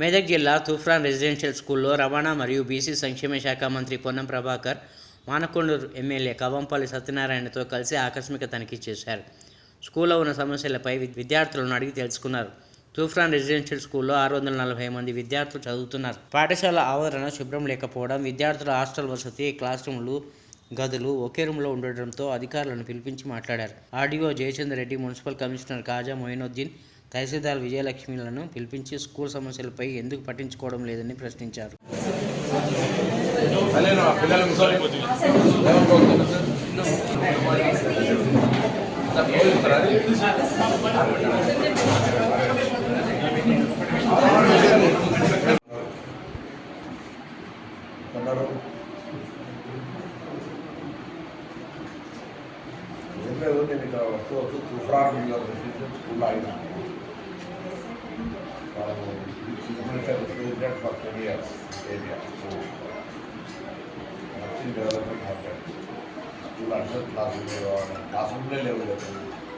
మెదక్ జిల్లా తూఫ్రాన్ రెసిడెన్షియల్ స్కూల్లో రవాణా మరియు బీసీ సంక్షేమ శాఖ మంత్రి పొన్నం ప్రభాకర్ మానకొండూరు ఎమ్మెల్యే కవంపల్లి సత్యనారాయణతో కలిసి ఆకస్మిక తనిఖీ చేశారు. స్కూల్లో ఉన్న సమస్యలపై విద్యార్థులను అడిగి తెలుసుకున్నారు. తూఫ్రాన్ రెసిడెన్షియల్ స్కూల్లో ఆరు వందల నలభై మంది విద్యార్థులు చదువుతున్నారు. పాఠశాల ఆవరణ శుభ్రం లేకపోవడం విద్యార్థుల హాస్టల్ వసతి క్లాస్ రూమ్లు గదులు ఒకే రూమ్లో ఉండడంతో అధికారులను పిలిపించి మాట్లాడారు. RDO Jayachandra Reddy municipal commissioner Khaja Moinuddin తహసీల్దార్ విజయలక్ష్మిలను పిలిపించి స్కూల్ సమస్యలపై ఎందుకు పట్టించుకోవడం లేదని ప్రశ్నించారు. అలేను నేను ఇక్కడ వస్తూ వస్తూ తుఫాన్ స్కూల్లో అయినా that for 10 years area. So nothing development happened. Students are classroom level, classroom level.